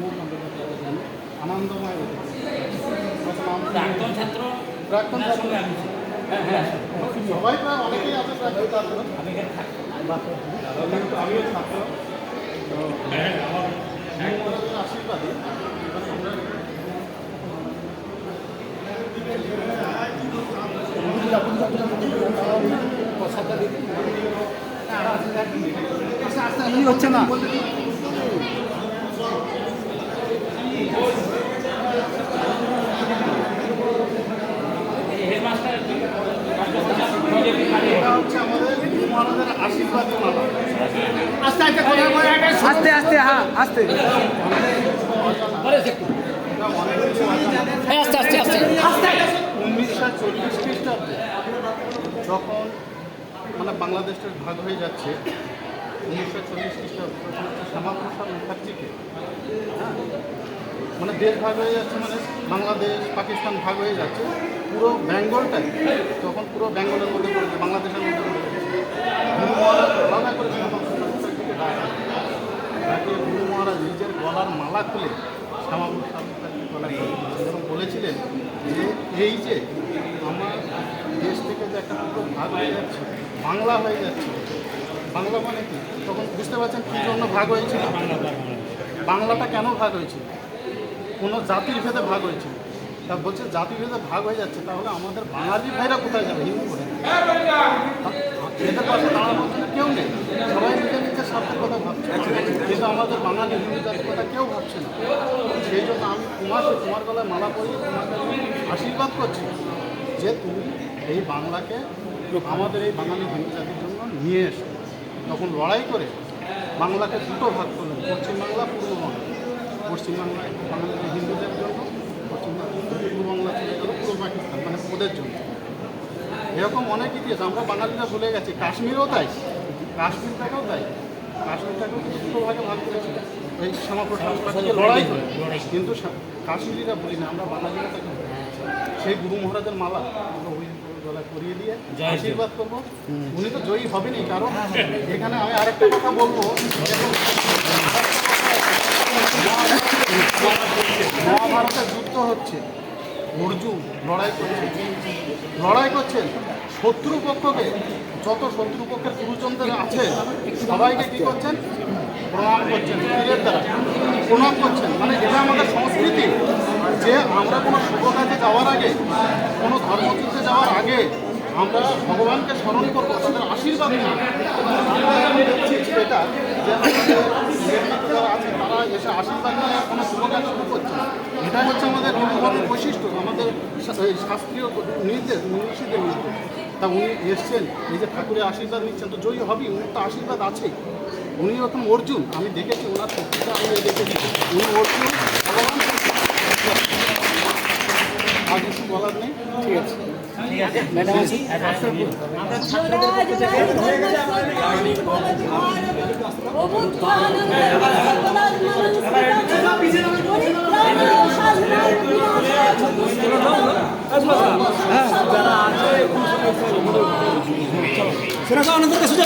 মন আনন্দময় প্রাক্তন ছাত্র প্রাক্তন আপনার ছাত্র। ছিলাম। হ্যাঁ হ্যাঁ সবাই প্রায় অনেকেই আছে প্রাক্তন ছাত্র আমিও ছাত্র তো মহারাজের আশীর্বাদে হচ্ছে না হেডমাস্টার বিজেপি কাটে এটা হচ্ছে আমাদের মহারাজের আশীর্বাদী মালা আস্তে আস্তে হ্যাঁ আস্তে। এটা অনেক কিছু আছে আস্তে আস্তে। আস্তে। উনিশশো চল্লিশ খ্রিস্টাব্দে যখন মানে বাংলাদেশের ভাগ হয়ে যাচ্ছে উনিশশো চল্লিশ খ্রিস্টাব্দে শ্যামাপ্রসাদ মুখার্জিকে হ্যাঁ মানে দেশ ভাগ হয়ে যাচ্ছে মানে বাংলাদেশ, পাকিস্তান ভাগ হয়ে যাচ্ছে। পুরো বেঙ্গলটাই তখন পুরো বেঙ্গলের মধ্যে পড়েছে, বাংলাদেশের মধ্যে পড়ে গেছে গুরু মহারাজ গুরু মহারাজ নিজের গলার মালা খুলে গলায় এবং বলেছিলেন যে, এই যে আমার দেশ থেকে যে একটা পুরো ভাগ হয়ে যাচ্ছে, বাংলা হয়ে যাচ্ছে, বাংলা মানে কি? তখন বুঝতে পারছেন কী জন্য ভাগ হয়েছিল? বাংলাটা কেন ভাগ হয়েছিল? কোনো জাতির ভেদে ভাগ হয়েছিল। তা বলছে জাতিভেদে ভাগ হয়ে যাচ্ছে, তাহলে আমাদের বাঙালি ভাইরা কোথায় যাবে? হিন্দু করে। এদের পাশে দাঁড়ানোর জন্য কেউ নেই। সবাই নিজের নিজের স্বার্থের কথা ভাবছে। কিন্তু আমাদের বাঙালি হিন্দু জাতির কথা কেউ ভাবছে না। সেই জন্য আমি তোমাকে তোমার গলায় মালা পরিয়ে তোমাকে আশীর্বাদ করছি যে তুমি এই বাংলাকে আমাদের এই বাঙালি হিন্দু জাতির জন্য নিয়ে এসো। তখন লড়াই করে বাংলাকে দুটো ভাগ করলেন পশ্চিমবাংলা, পূর্ববাংলা। পশ্চিমবাংলায় বাঙালি হিন্দুদের জন্য পশ্চিমবাংলা চলে গেল পূর্ব পাকিস্তান মানে ওদের জন্য। এরকম অনেক ইতিহাস আমরা বাঙালিরা ভুলে গেছি কাশ্মীরও তাই কাশ্মীরটাকেও তাই কাশ্মীরটাকেও দুটো ভাগে ভাগ করেছিল। এই লড়াই করে। কিন্তু কাশ্মীরিরা বলি না আমরা বাঙালিরা তাকে সেই গুরু মহারাজের মালা আমরা ওই গলায় পরিয়ে দিয়ে আশীর্বাদ করব। উনি তো জয়ী হবেনই কারণ এখানে আমি আরেকটা কথা বলব। দেখুন, মহাভারতের যুদ্ধ হচ্ছে। অর্জুন লড়াই করছে। লড়াই করছেন শত্রু পক্ষকে। যত শত্রু পক্ষের গুরুজনদের আছে সবাইকে কী করছেন? প্রণাম করছেন তীরের দ্বারা। প্রণাম করছেন। মানে এটা আমাদের সংস্কৃতি। যে আমরা কোনো শুভ কাজে যাওয়ার আগে কোনো ধর্মযুদ্ধে যাওয়ার আগে আমরা ভগবানকে স্মরণ করব তাদের আশীর্বাদ এটা যে আমাদের আছে আশীর্বাদ কোনো শুভ শুরু করছে? না। এটাই হচ্ছে আমাদের হিন্দু বৈশিষ্ট্য আমাদের শাস্ত্রীয় নির্দেশ মনীষীদের নির্দেশ। তা উনি এসছেন এই যে ঠাকুরের আশীর্বাদ নিচ্ছেন তো জয়ী হবেই উনি তো আশীর্বাদ আছেই। উনি এখন অর্জুন আমি দেখেছি ওনার শক্তিটা আমি দেখেছি। উনি অর্জুন ভগবান আর কিছু বলার নেই? ঠিক আছে। ম্যাডাম সেটা আনন্দের কাছে